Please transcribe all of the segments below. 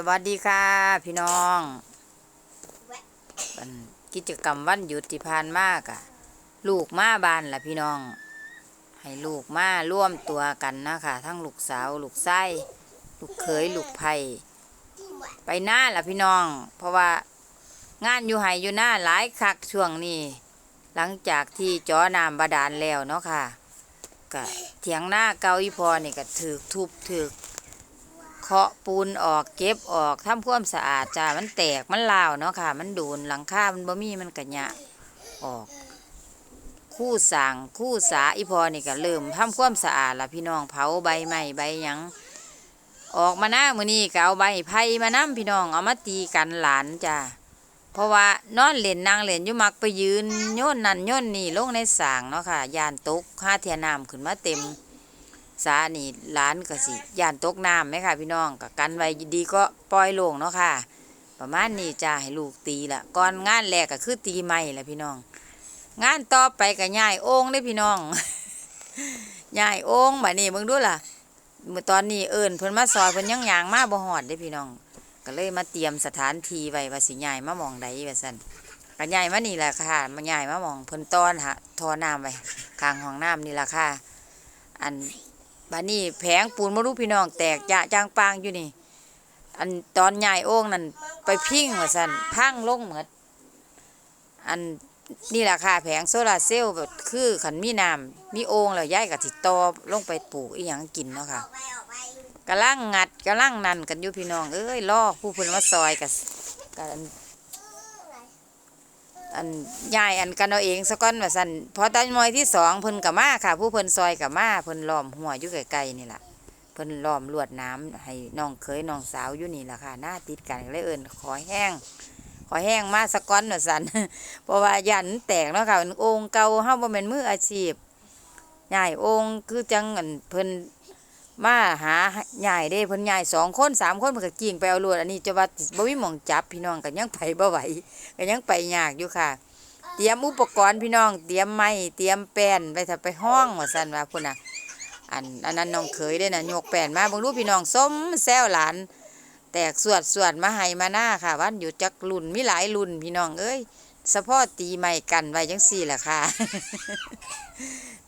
สวัสดีค่ะ พี่น้องกิจกรรมวันหยุดที่ผ่านมากอะลูกมาบ้านล่ะพี่น้อง ให้ลูกมาร่วมตัวกันนะคะทั้งลูกสาวลูกไส้ลูกเขยลูกไผ่ไปหน้าล่ะพี่น้อง เพราะว่างานอยู่ไห้อยู่หน้าหลายคักช่วงนี้ หลังจากที่จอน้ำบาดาลแล้วเนาะค่ะก็เถียงหน้าเกาอีพอนี่ก็ถือทุบถือ เคาะปูนออกเก็บออกทำความสะอาดจ้ามันแตกมันลาวเนาะค่ะ มันโดนหลังคา มันบ่มีมันกระยะออก คู่สางคู่สาอีพอนี่ก็เริ่มทำความสะอาดละพี่น้องเผาใบไม้ใบยังออกมาหน้ามือนี้ก็เอาใบไผ่มานํพี่น้องเอามาตีกันหลานจ้าเพราะว่านอนเล่นนางเล่นอยู่มักไปยืนโยนนั่นโยนนี่ลงในสางเนาะค่ะยานตกห้าเทียน้ำขึ้นมาเต็ม สานี่ร้านก็สิย่านตกน้ำไหมค่ะ พี่น้องก็กันไว้ดีก็ปล่อยลงเนาะค่ะ ประมาณนี้จ้าให้ลูกตีละก่อนงานแรกก็คือตีไม้แหละพี่น้อง งานต่อไปก็ย่ายโอ่งได้พี่น้องย่ายโอ่งบัดนี้เบิ่งดูล่ะเมื่อตอนนี้เอิญเพิ่นมาซอยเพิ่นยังยางมาบ่ฮอดได้พี่น้อง ก็เลยมาเตรียมสถานที่ไว้ว่าสิย่ายมามองใดว่าซั่นก็ย่ายมานี่แหละค่ะมาย่ายมามองเพิ่นต้อนหาทอน้ำไว้ข้างห้องน้ำนี่ละค่ะ อัน บานี้แผงปูนมารู้พี่น้องแตกจะจางปางอยู่นี่ อันตอนใหญ่โอ่งนั่นไปพิ้งว่าสันพังลงเหมือดอันนี่แหละค่ะแผงโซลาเซลล์แบบคือขันมีน้ำมีโอ่งแล้วย้ายกับติดตอลงไปปลูกอีหยังกินเนาะค่ะกำลังงัดกำลังนันกันอยู่พี่น้องเอ้ยล่อผู้พิ่นมาซอยกับกัน อันยายอันกันเอาเองสะก้อนว่าสันพอตอนมอยที่สองเพิ่นกับมาค่ะ ผู้เพิ่นซอยกับมาเพิ่นล้อมหัวอยู่ไกลๆนี่แหละเพิ่นล้อมลวดน้ำให้น้องเคยน้องสาวอยู่นี่แหละค่ะ หน้าติดกันเลยเอิญขอแห้ง ขอแห้งมาสะก้อนว่าสันเพราะว่ายันแตกเนาะค่ะมันองค์เก่าเฮาบ่แม่นมืออาชีพใหญ่องค์คือจังอันเพิ่น มาหาใหญ่เด้เพิ่นใหญ่สองคนสามคนเพิ่นก็กิ่งไปเอาลวดอันนี้จะว่าบ่มีหม่องจับพี่น้องก็ยังไปบ่ไหวก็ยังไปยากอยู่ค่ะ เตรียมอุปกรณ์พี่น้อง เตรียมไม้เตรียมแป้นไปถ้าไปห้องว่าซั่นว่าพุ่นน่ะอันอันนั้นน้องเคยได้น่ะยกแป้นมาเบิ่งดูพี่น้องส้มแซวหลาน แตกสวดสวดมาให้มาหน้าค่ะ วันอยู่จักรุ่นมีหลายรุ่นพี่น้องเอ้ย สะโพอตีไม้กันไว้จังสี่แหละค่ะ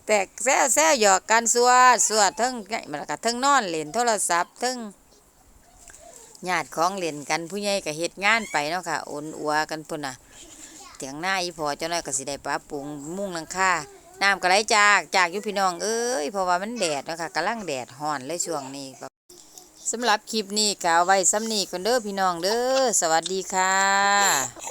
แตกแซวแซวหยอกกันสวดสวดทั้งมันก็ทั้งนอนเล่นโทรศัพท์ทั้งญาติของเล่นกันผู้ใหญ่ก็เฮ็ดงานไปเนาะค่ะโอนอัวกันพุ่นน่ะเถียงหน้าอีพอเจ้าน้อยก็สิได้ปลาปรุงมุ่งหลังคาน้ำก็ไหลจากจากยู่พี่น้องเอ้ยเพราะว่ามันแดดเนาะค่ะกำลังแดดฮ้อนเลยช่วงนี้สำหรับคลิปนี้ก็เอาไว้ซ้ำนี้ก่อนเด้อพี่น้องเด้อสวัสดีค่ะ